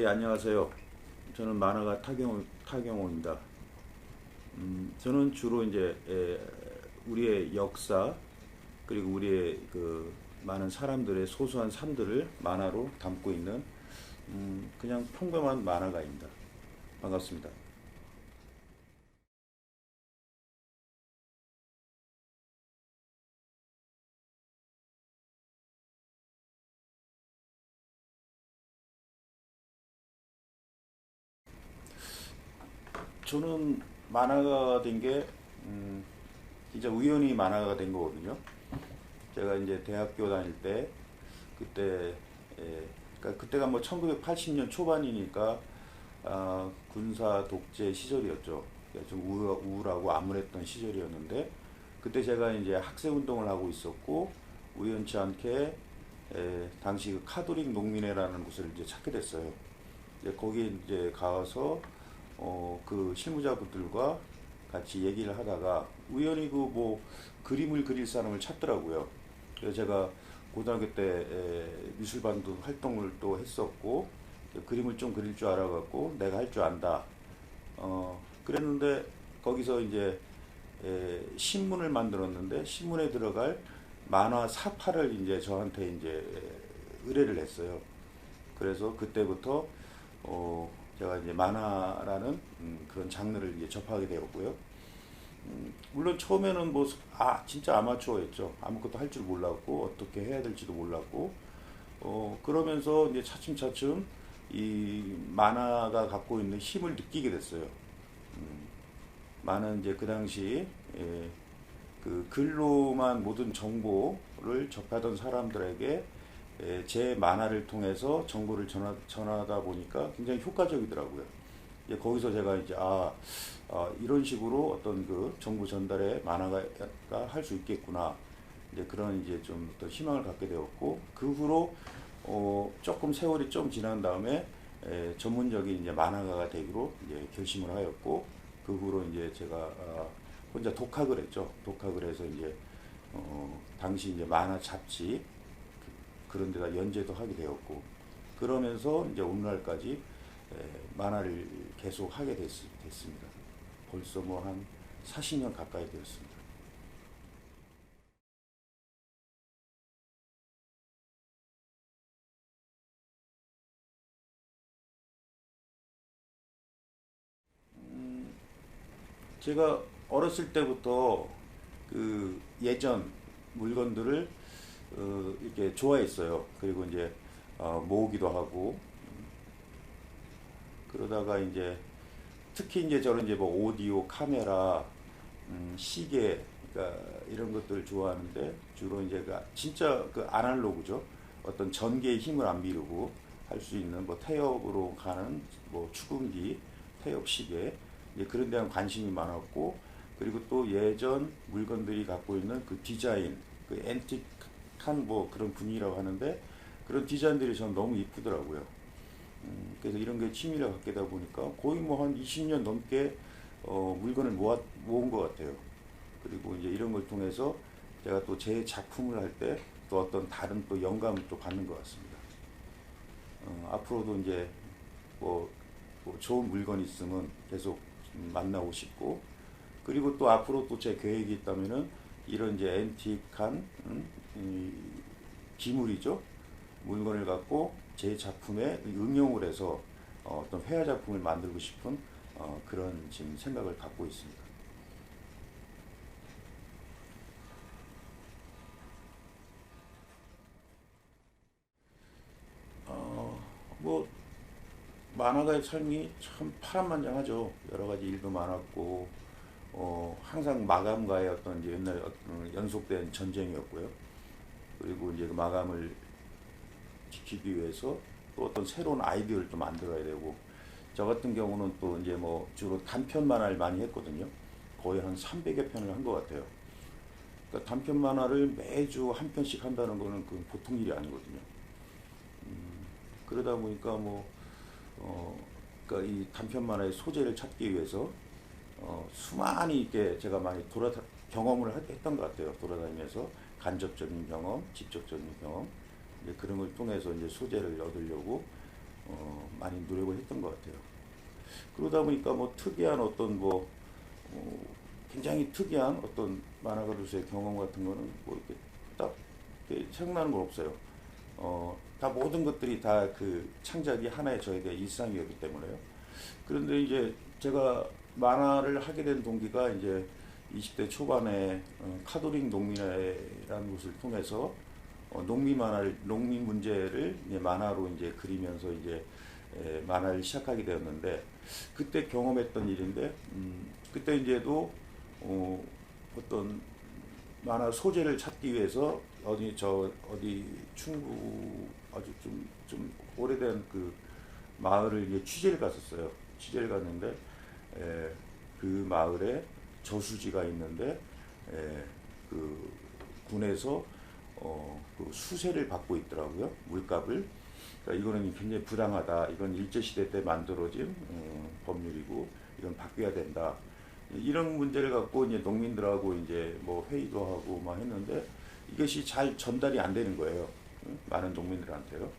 예, 안녕하세요. 저는 만화가 타경호, 타경호입니다. 음, 저는 주로 이제 에, 우리의 역사 그리고 우리의 그 많은 사람들의 소소한 삶들을 만화로 담고 있는 음, 그냥 평범한 만화가입니다. 반갑습니다. 저는 만화가 된게 음, 진짜 우연히 만화가 된 거거든요. 제가 이제 대학교 다닐 때 그때 예, 그러니까 그때가 뭐 1980년 초반이니까 아, 군사 독재 시절이었죠. 그러니까 좀 우울, 우울하고 암울했던 시절이었는데 그때 제가 이제 학생 운동을 하고 있었고 우연치 않게 에, 당시 그 카톨릭 농민회라는 곳을 이제 찾게 됐어요. 이제 거기 이제 가서 어, 그 실무자분들과 같이 얘기를 하다가 우연히 그 뭐 그림을 그릴 사람을 찾더라고요. 그래서 제가 고등학교 때 에, 미술반도 활동을 또 했었고 그림을 좀 그릴 줄 알아갖고 내가 할 줄 안다. 어, 그랬는데 거기서 이제 에, 신문을 만들었는데 신문에 들어갈 만화 사파를 이제 저한테 이제 의뢰를 했어요. 그래서 그때부터 어, 제가 이제 만화라는 음, 그런 장르를 이제 접하게 되었고요. 음, 물론 처음에는 뭐, 아, 진짜 아마추어였죠. 아무것도 할 줄 몰랐고, 어떻게 해야 될지도 몰랐고, 어, 그러면서 이제 차츰차츰 이 만화가 갖고 있는 힘을 느끼게 됐어요. 음, 많은 이제 그 당시, 예, 그 글로만 모든 정보를 접하던 사람들에게 예, 제 만화를 통해서 정보를 전하, 전하다 보니까 굉장히 효과적이더라고요. 예, 거기서 제가 이제 아, 아, 이런 식으로 어떤 그 정보 전달에 만화가 할 수 있겠구나. 이제 그런 이제 좀더 희망을 갖게 되었고 그 후로 어, 조금 세월이 좀 지난 다음에 에, 전문적인 이제 만화가가 되기로 이제 결심을 하였고 그 후로 이제 제가 아, 혼자 독학을 했죠. 독학을 해서 이제 어, 당시 이제 만화 잡지 그런 데다 연재도 하게 되었고 그러면서 이제 오늘날까지 에, 만화를 계속 하게 됐, 됐습니다. 벌써 뭐 한 40년 가까이 되었습니다. 음, 제가 어렸을 때부터 그 예전 물건들을 어, 이렇게 좋아했어요. 그리고 이제 어, 모으기도 하고 그러다가 이제 특히 이제 저는 이제 뭐 오디오, 카메라, 음, 시계, 그러니까 이런 것들을 좋아하는데 주로 이제 그 진짜 그 아날로그죠. 어떤 전기의 힘을 안 미루고 할 수 있는 뭐 태엽으로 가는 뭐 축음기, 태엽 시계 이제 그런 데한 관심이 많았고 그리고 또 예전 물건들이 갖고 있는 그 디자인, 그 앤틱 한 뭐 그런 분위기라고 하는데 그런 디자인들이 저는 너무 이쁘더라고요. 음, 그래서 이런 게 취미를 갖게 되다 보니까 거의 뭐 한 20년 넘게 어, 물건을 모아, 모은 것 같아요. 그리고 이제 이런 걸 통해서 제가 또 제 작품을 할 때 또 어떤 다른 또 영감을 또 받는 것 같습니다. 어, 앞으로도 이제 뭐, 뭐 좋은 물건 있으면 계속 만나고 싶고 그리고 또 앞으로 또 제 계획이 있다면은 이런 이제 앤틱한 음, 이 기물이죠 물건을 갖고 제 작품에 응용을 해서 어, 어떤 회화 작품을 만들고 싶은 어, 그런 지금 생각을 갖고 있습니다. 어, 뭐 만화가의 삶이 참 파란만장하죠. 여러 가지 일도 많았고 어, 항상 마감과의 어떤 이제 옛날에 어떤 연속된 전쟁이었고요. 그리고 이제 그 마감을 지키기 위해서 또 어떤 새로운 아이디어를 또 만들어야 되고 저 같은 경우는 또 이제 뭐 주로 단편 만화를 많이 했거든요. 거의 한 300여 편을 한 것 같아요. 그러니까 단편 만화를 매주 한 편씩 한다는 거는 그 보통 일이 아니거든요. 음, 그러다 보니까 뭐, 어, 그러니까 이 단편 만화의 소재를 찾기 위해서 어, 수많이 이렇게 제가 많이 돌아 경험을 했던 것 같아요. 돌아다니면서 간접적인 경험, 직접적인 경험, 이제 그런 걸 통해서 이제 소재를 얻으려고 어, 많이 노력을 했던 것 같아요. 그러다 보니까 뭐 특이한 어떤 뭐 어, 굉장히 특이한 어떤 만화가로서의 경험 같은 거는 뭐 이렇게 딱 이렇게 생각나는 건 없어요. 어, 다 모든 것들이 다 그 창작이 하나의 저에게 일상이었기 때문에요. 그런데 이제 제가 만화를 하게 된 동기가 이제 20대 초반에 어, 카도링 농민회라는 곳을 통해서 어, 농민 만화를 농민 문제를 이제 만화로 이제 그리면서 이제 에, 만화를 시작하게 되었는데 그때 경험했던 일인데 음, 그때 이제도 어, 어떤 만화 소재를 찾기 위해서 어디 저 어디 충북 아주 좀 좀 오래된 그 마을을 이제 취재를 갔었어요. 취재를 갔는데 에, 그 마을에 저수지가 있는데 에, 그 군에서 어, 그 수세를 받고 있더라고요. 물값을. 그러니까 이거는 굉장히 부당하다. 이건 일제시대 때 만들어진 어, 법률이고 이건 바뀌어야 된다. 이런 문제를 갖고 이제 농민들하고 이제 뭐 회의도 하고 막 했는데 이것이 잘 전달이 안 되는 거예요. 응? 많은 농민들한테요.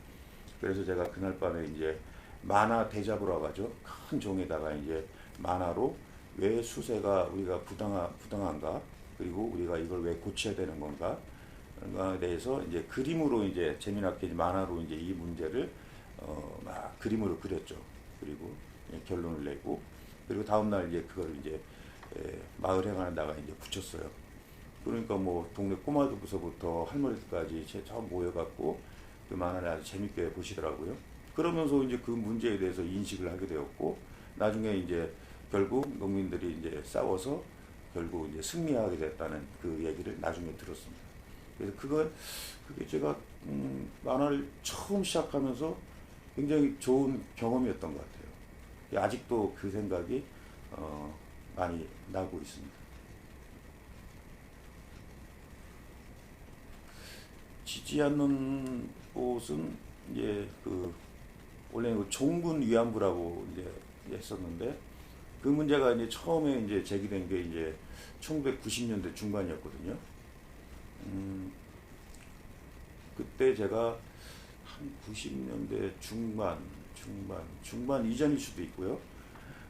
그래서 제가 그날 밤에 이제 만화 대잡으라고 하죠. 큰 종에다가 이제 만화로 왜 수세가 우리가 부당하, 부당한가 그리고 우리가 이걸 왜 고쳐야 되는 건가 그런가에 대해서 이제 그림으로 이제 재미나게 만화로 이제 이 문제를 어, 막 그림으로 그렸죠. 그리고 예, 결론을 내고 그리고 다음 날 이제 그걸 이제 에, 마을 행하는다가 이제 붙였어요. 그러니까 뭐 동네 꼬마들부서부터 할머니들까지 저 모여갖고 그 만화를 아주 재밌게 보시더라고요. 그러면서 이제 그 문제에 대해서 인식을 하게 되었고 나중에 이제 결국 농민들이 이제 싸워서 결국 이제 승리하게 됐다는 그 얘기를 나중에 들었습니다. 그래서 그건 그게 제가 음, 만화를 처음 시작하면서 굉장히 좋은 경험이었던 것 같아요. 아직도 그 생각이 어, 많이 나고 있습니다. 지지 않는 곳은 이제 그 원래 그 종군 위안부라고 이제 했었는데 그 문제가 이제 처음에 이제 제기된 게 이제 1990년대 중반이었거든요. 음, 그때 제가 한 90년대 중반, 중반, 중반 이전일 수도 있고요.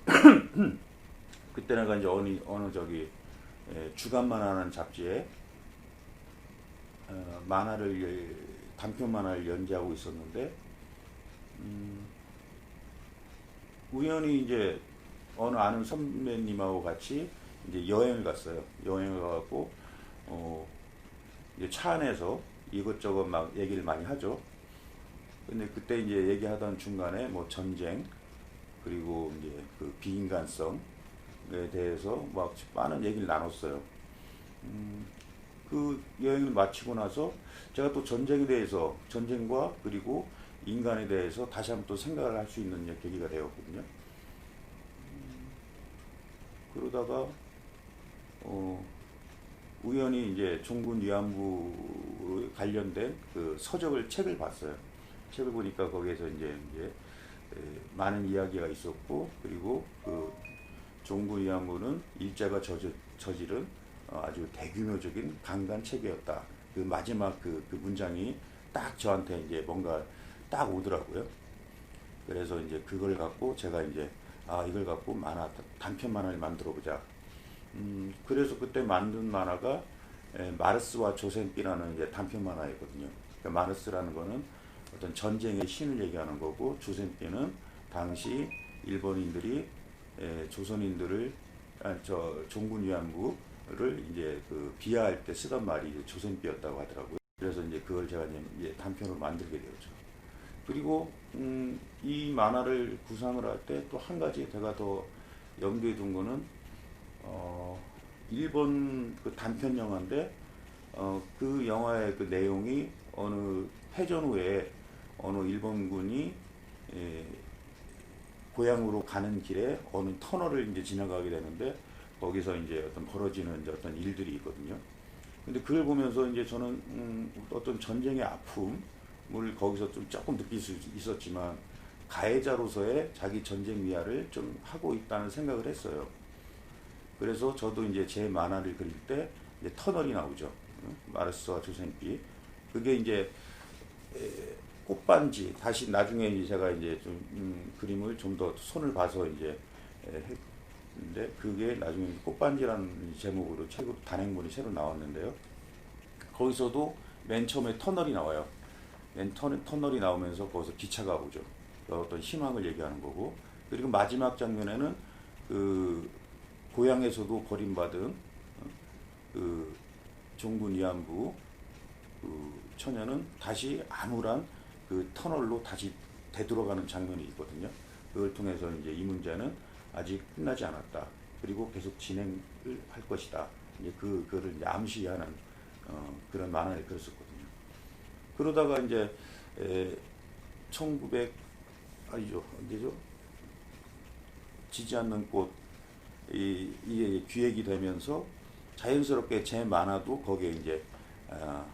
그때 내가 이제 어느, 어느 저기 에, 주간만 하는 잡지에 어, 만화를 예, 단편 만화를 연재하고 있었는데 음, 우연히 이제 어느 아는 선배님하고 같이 이제 여행을 갔어요. 여행을 가고 어, 이제 차 안에서 이것저것 막 얘기를 많이 하죠. 근데 그때 이제 얘기하던 중간에 뭐 전쟁 그리고 이제 그 비인간성에 대해서 막 많은 얘기를 나눴어요. 음, 그 여행을 마치고 나서 제가 또 전쟁에 대해서 전쟁과 그리고 인간에 대해서 다시 한번 또 생각을 할 수 있는 계기가 되었거든요. 음, 그러다가 어, 우연히 이제 종군 위안부 관련된 그 서적을 책을 봤어요. 책을 보니까 거기에서 이제 이제 에, 많은 이야기가 있었고 그리고 그 종군 위안부는 일제가 저지, 저지른 어, 아주 대규모적인 강간 체계였다. 그 마지막 그, 그 문장이 딱 저한테 이제 뭔가 딱 오더라고요. 그래서 이제 그걸 갖고 제가 이제 아 이걸 갖고 만화 단편 만화를 만들어 보자. 음 그래서 그때 만든 만화가 에, 마르스와 조센비라는 이제 단편 만화였거든요. 그러니까 마르스라는 거는 어떤 전쟁의 신을 얘기하는 거고 조센비는 당시 일본인들이 에, 조선인들을 아, 저 종군 위안부 를 이제 그 비하할 때 쓰던 말이 조선비였다고 하더라고요. 그래서 이제 그걸 제가 이제 단편으로 만들게 되었죠. 그리고 음, 이 만화를 구상을 할 때 또 한 가지 제가 더 염두에 둔 거는 어, 일본 그 단편 영화인데 어, 그 영화의 그 내용이 어느 패전 후에 어느 일본군이 에, 고향으로 가는 길에 어느 터널을 이제 지나가게 되는데 거기서 이제 어떤 벌어지는 이제 어떤 일들이 있거든요. 근데 그걸 보면서 이제 저는 음, 어떤 전쟁의 아픔 을 거기서 좀 조금 느낄 수 있었지만 가해자로서의 자기 전쟁 미화를 좀 하고 있다는 생각을 했어요. 그래서 저도 이제 제 만화를 그릴 때 이제 터널이 나오죠. 마르스와 조센비. 그게 이제 꽃반지 다시 나중에 이제 제가 이제 좀 음, 그림을 좀 더 손을 봐서 이제 에, 했는데 그게 나중에 꽃반지라는 제목으로 책으로 단행본이 새로 나왔는데요. 거기서도 맨 처음에 터널이 나와요. 맨 터널, 터널이 나오면서 거기서 기차가 오죠. 그 어떤 희망을 얘기하는 거고 그리고 마지막 장면에는 그 고향에서도 버림받은 어, 그 종군 위안부 그 처녀는 다시 암울한 그 터널로 다시 되돌아가는 장면이 있거든요. 그걸 통해서 이제 이 문제는 아직 끝나지 않았다. 그리고 계속 진행을 할 것이다. 이제 그, 그거를 이제 암시하는 어, 그런 만화를 그렸었거든요. 그러다가 이제 에, 1900 아니죠 언제죠? 지지 않는 꽃 이, 이게 기획이 되면서 자연스럽게 제 만화도 거기에 이제 아,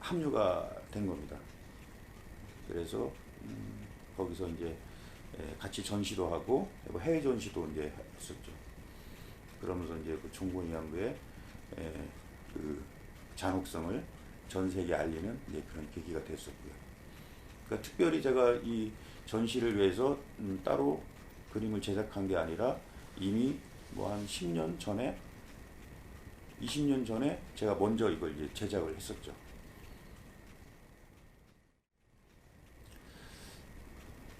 합류가 된 겁니다. 그래서 음, 거기서 이제 에, 같이 전시도 하고 뭐 해외 전시도 이제 했었죠. 그러면서 이제 그 종군위안부의 그 잔혹성을 전 세계에 알리는 이제 그런 계기가 됐었고요. 그러니까 특별히 제가 이 전시를 위해서 음, 따로 그림을 제작한 게 아니라 이미 뭐 한 10년 전에 20년 전에 제가 먼저 이걸 이제 제작을 했었죠.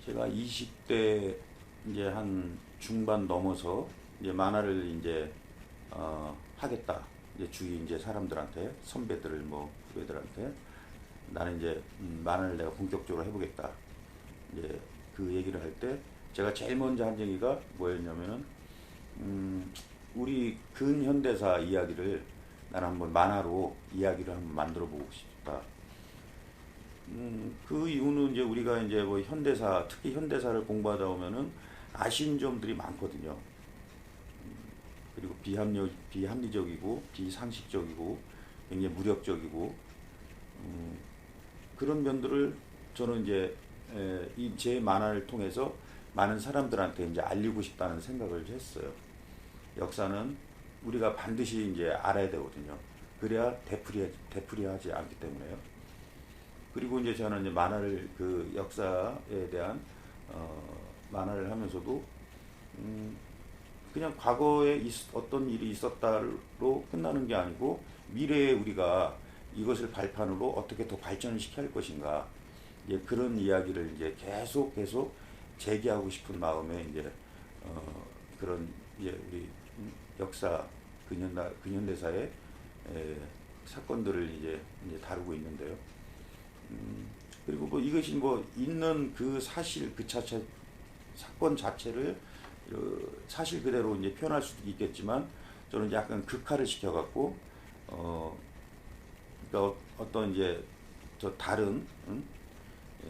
제가 20대 이제 한 중반 넘어서 이제 만화를 이제 어 하겠다. 이제 주위 이제 사람들한테 선배들 뭐 후배들한테 나는 이제 음, 만화를 내가 본격적으로 해보겠다. 이제 그 얘기를 할 때 제가 제일 먼저 한 얘기가 뭐였냐면은 음, 우리 근현대사 이야기를 나는 한번 만화로 이야기를 한번 만들어 보고 싶다. 음, 그 이유는 이제 우리가 이제 뭐 현대사, 특히 현대사를 공부하다 보면은 아쉬운 점들이 많거든요. 음, 그리고 비합리, 비합리적이고, 비상식적이고, 굉장히 무력적이고, 음, 그런 면들을 저는 이제 이 제 만화를 통해서 많은 사람들한테 이제 알리고 싶다는 생각을 했어요. 역사는 우리가 반드시 이제 알아야 되거든요. 그래야 되풀이, 되풀이하지 않기 때문에요. 그리고 이제 저는 이제 만화를 그 역사에 대한 어, 만화를 하면서도 음, 그냥 과거에 있, 어떤 일이 있었다로 끝나는 게 아니고 미래에 우리가 이것을 발판으로 어떻게 더 발전을 시켜야 할 것인가 이제 그런 이야기를 이제 계속 계속 제기하고 싶은 마음에 이제 어, 그런 이제 우리 역사 근현대 근현대사의 에, 사건들을 이제, 이제 다루고 있는데요. 음, 그리고 뭐 이것이 뭐 있는 그 사실 그 자체 사건 자체를 어, 사실 그대로 이제 표현할 수도 있겠지만 저는 약간 극화를 시켜갖고 어 그러니까 어떤 이제 저 다른 응?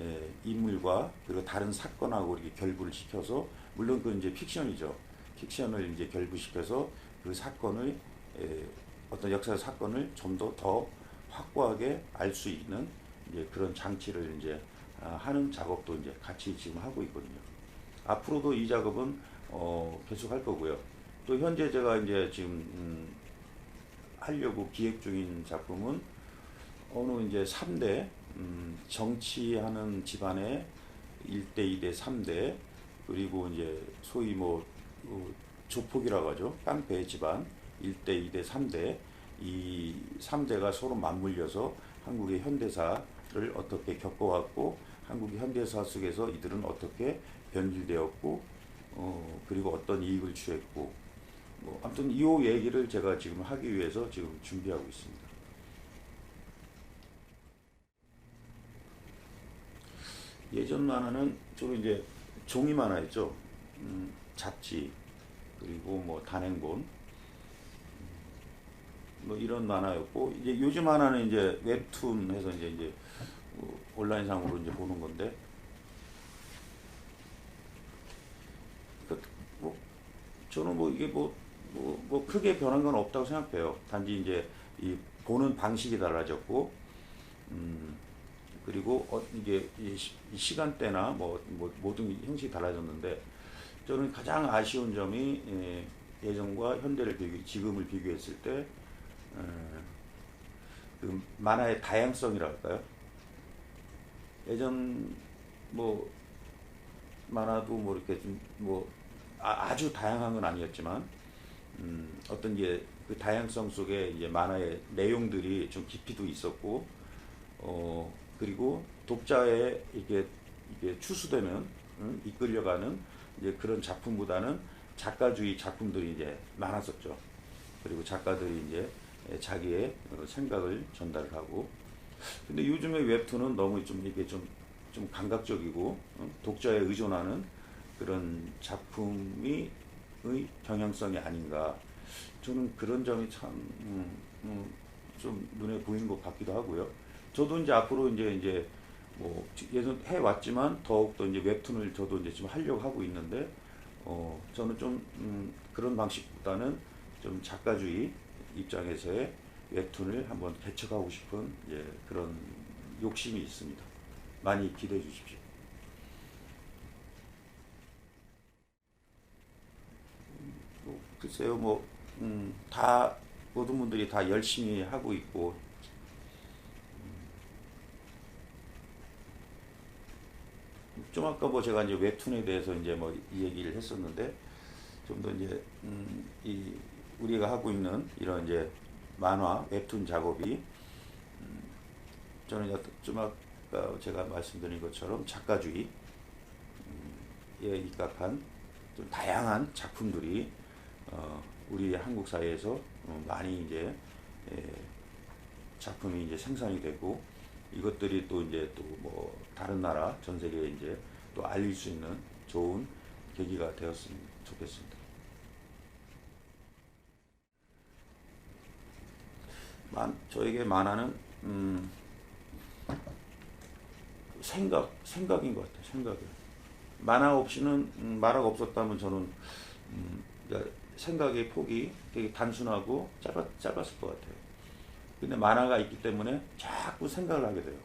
예, 인물과 그리고 다른 사건하고 이렇게 결부를 시켜서 물론 그 이제 픽션이죠. 픽션을 이제 결부시켜서 그 사건을 예, 어떤 역사 사건을 좀 더 더 확고하게 알 수 있는 이제 그런 장치를 이제 아, 하는 작업도 이제 같이 지금 하고 있거든요. 앞으로도 이 작업은 어, 계속 할 거고요. 또 현재 제가 이제 지금 음, 하려고 기획 중인 작품은 어느 이제 3대 음, 정치하는 집안의 1대, 2대, 3대 그리고 이제 소위 뭐 어, 조폭이라고 하죠. 깡패 집안 1대, 2대, 3대 이 3대가 서로 맞물려서 한국의 현대사를 어떻게 겪어왔고 한국의 현대사 속에서 이들은 어떻게 변질되었고 어, 그리고 어떤 이익을 취했고 뭐 아무튼 이 얘기를 제가 지금 하기 위해서 지금 준비하고 있습니다. 예전 만화는 주로 이제 종이 만화였죠. 음, 잡지 그리고 뭐 단행본 음, 뭐 이런 만화였고 이제 요즘 만화는 이제 웹툰 해서 이제 이제 뭐 온라인상으로 이제 보는 건데 그, 뭐 저는 뭐 이게 뭐, 뭐, 뭐 크게 변한 건 없다고 생각해요. 단지 이제 이 보는 방식이 달라졌고 음, 그리고 어, 이게 이 시, 간대나 뭐, 뭐, 모든 형식이 달라졌는데 저는 가장 아쉬운 점이 예, 예전과 현대를 비교, 지금을 비교했을 때 어, 그 만화의 다양성이랄까요? 예전 뭐 만화도 뭐 이렇게 좀뭐 아, 아주 다양한 건 아니었지만 음, 어떤 게그 다양성 속에 이제 만화의 내용들이 좀 깊이도 있었고 어 그리고 독자의 이게 이게 추수되는 음, 이끌려가는 이제 그런 작품보다는 작가주의 작품들이 이제 많았었죠. 그리고 작가들이 이제 자기의 어, 생각을 전달을 하고 근데 요즘의 웹툰은 너무 좀 이게 좀, 좀 감각적이고 어, 독자에 의존하는 그런 작품이 의 경향성이 아닌가 저는 그런 점이 참, 음, 음, 좀 눈에 보이는 것 같기도 하고요. 저도 이제 앞으로 이제, 이제, 뭐, 예전 해 왔지만 더욱 더 이제 웹툰을 저도 이제 지금 하려고 하고 있는데, 어, 저는 좀, 음, 그런 방식보다는 좀 작가주의 입장에서의 웹툰을 한번 개척하고 싶은 예, 그런 욕심이 있습니다. 많이 기대해 주십시오. 뭐, 글쎄요, 뭐, 음, 다, 모든 분들이 다 열심히 하고 있고, 좀 아까 뭐 제가 이제 웹툰에 대해서 이제 뭐 이 얘기를 했었는데, 좀 더 이제, 음, 이, 우리가 하고 있는 이런 이제 만화, 웹툰 작업이, 음, 저는 약- 좀 아까 제가 말씀드린 것처럼 작가주의, 에 입각한 좀 다양한 작품들이 어, 우리 한국 사회에서 어, 많이 이제 에, 작품이 이제 생산이 되고 이것들이 또 이제 또 뭐 다른 나라 전 세계에 이제 또 알릴 수 있는 좋은 계기가 되었으면 좋겠습니다. 만, 저에게 만화는 음, 생각 생각인 것 같아요. 생각이. 만화 없이는 음, 만화가 없었다면 저는 음, 그러니까 생각의 폭이 되게 단순하고 짧았, 짧았을 것 같아요. 근데 만화가 있기 때문에 자꾸 생각을 하게 돼요.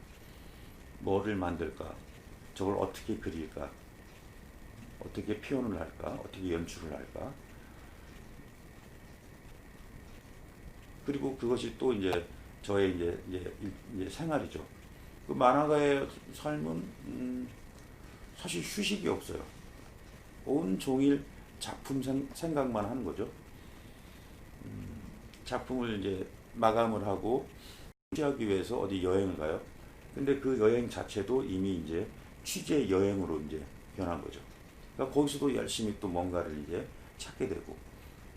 뭐를 만들까? 저걸 어떻게 그릴까? 어떻게 표현을 할까? 어떻게 연출을 할까? 그리고 그것이 또 이제 저의 이제, 이제, 이제 생활이죠. 그 만화가의 삶은 음, 사실 휴식이 없어요. 온 종일 작품 생, 생각만 하는 거죠. 음, 작품을 이제 마감을 하고 취하기 위해서 어디 여행을 가요. 근데 그 여행 자체도 이미 이제 취재 여행으로 이제 변한 거죠. 그러니까 거기서도 열심히 또 뭔가를 이제 찾게 되고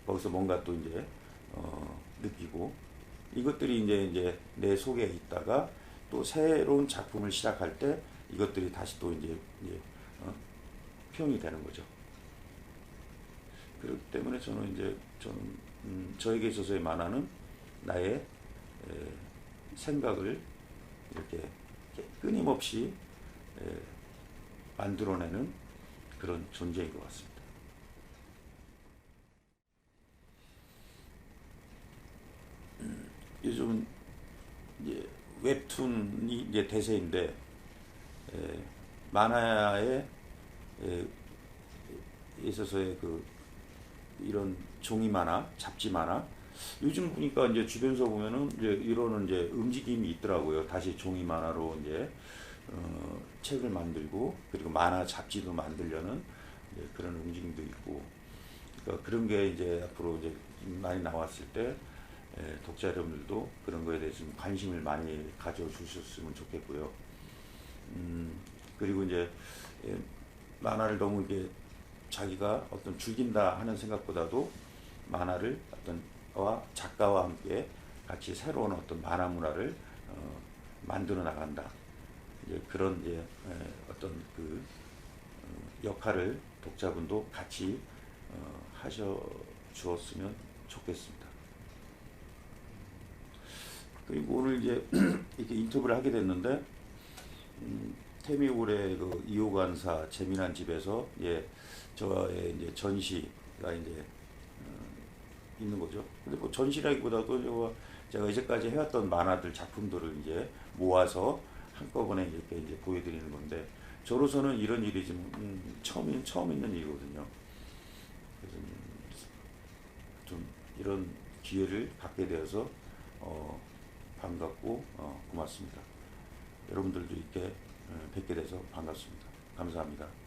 거기서 뭔가 또 이제 어, 느끼고 이것들이 이제 이제 내 속에 있다가 또 새로운 작품을 시작할 때 이것들이 다시 또 이제, 이제 어, 표현이 되는 거죠. 그렇기 때문에 저는 이제 저는 음, 저에게 있어서의 만화는 나의 에, 생각을 이렇게, 끊임없이 에, 만들어내는 그런 존재인 것 같습니다. 음, 요즘은 이제 웹툰이 이제 대세인데 에, 만화에 에, 있어서의 그 이런 종이 만화, 잡지 만화. 요즘 보니까 이제 주변에서 보면은 이제 이러는 이제 움직임이 있더라고요. 다시 종이 만화로 이제 어, 책을 만들고 그리고 만화 잡지도 만들려는 그런 움직임도 있고. 그러니까 그런 게 이제 앞으로 이제 많이 나왔을 때 에, 독자 여러분들도 그런 거에 대해서 좀 관심을 많이 가져주셨으면 좋겠고요. 음, 그리고 이제 예, 만화를 너무 이게 자기가 어떤 즐긴다 하는 생각보다도 만화를 어떤 와 작가와 함께 같이 새로운 어떤 만화 문화를 어, 만들어 나간다. 이제 그런 이제 에, 어떤 그 어, 역할을 독자분도 같이 어, 하셔 주었으면 좋겠습니다. 그리고 오늘 이제 이렇게 인터뷰를 하게 됐는데 음, 태미울의 그 이호관사 재미난 집에서 예 저의 이제 전시가 이제 어, 있는 거죠. 근데 뭐 전시라기보다도 이거 제가 이제까지 해왔던 만화들 작품들을 이제 모아서 한꺼번에 이렇게 이제 보여드리는 건데 저로서는 이런 일이 지금 음, 처음 처음 있는 일이거든요. 그래서 좀 이런 기회를 갖게 되어서 어, 반갑고 어, 고맙습니다. 여러분들도 이렇게 어, 뵙게 돼서 반갑습니다. 감사합니다.